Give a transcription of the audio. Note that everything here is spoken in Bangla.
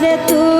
তারে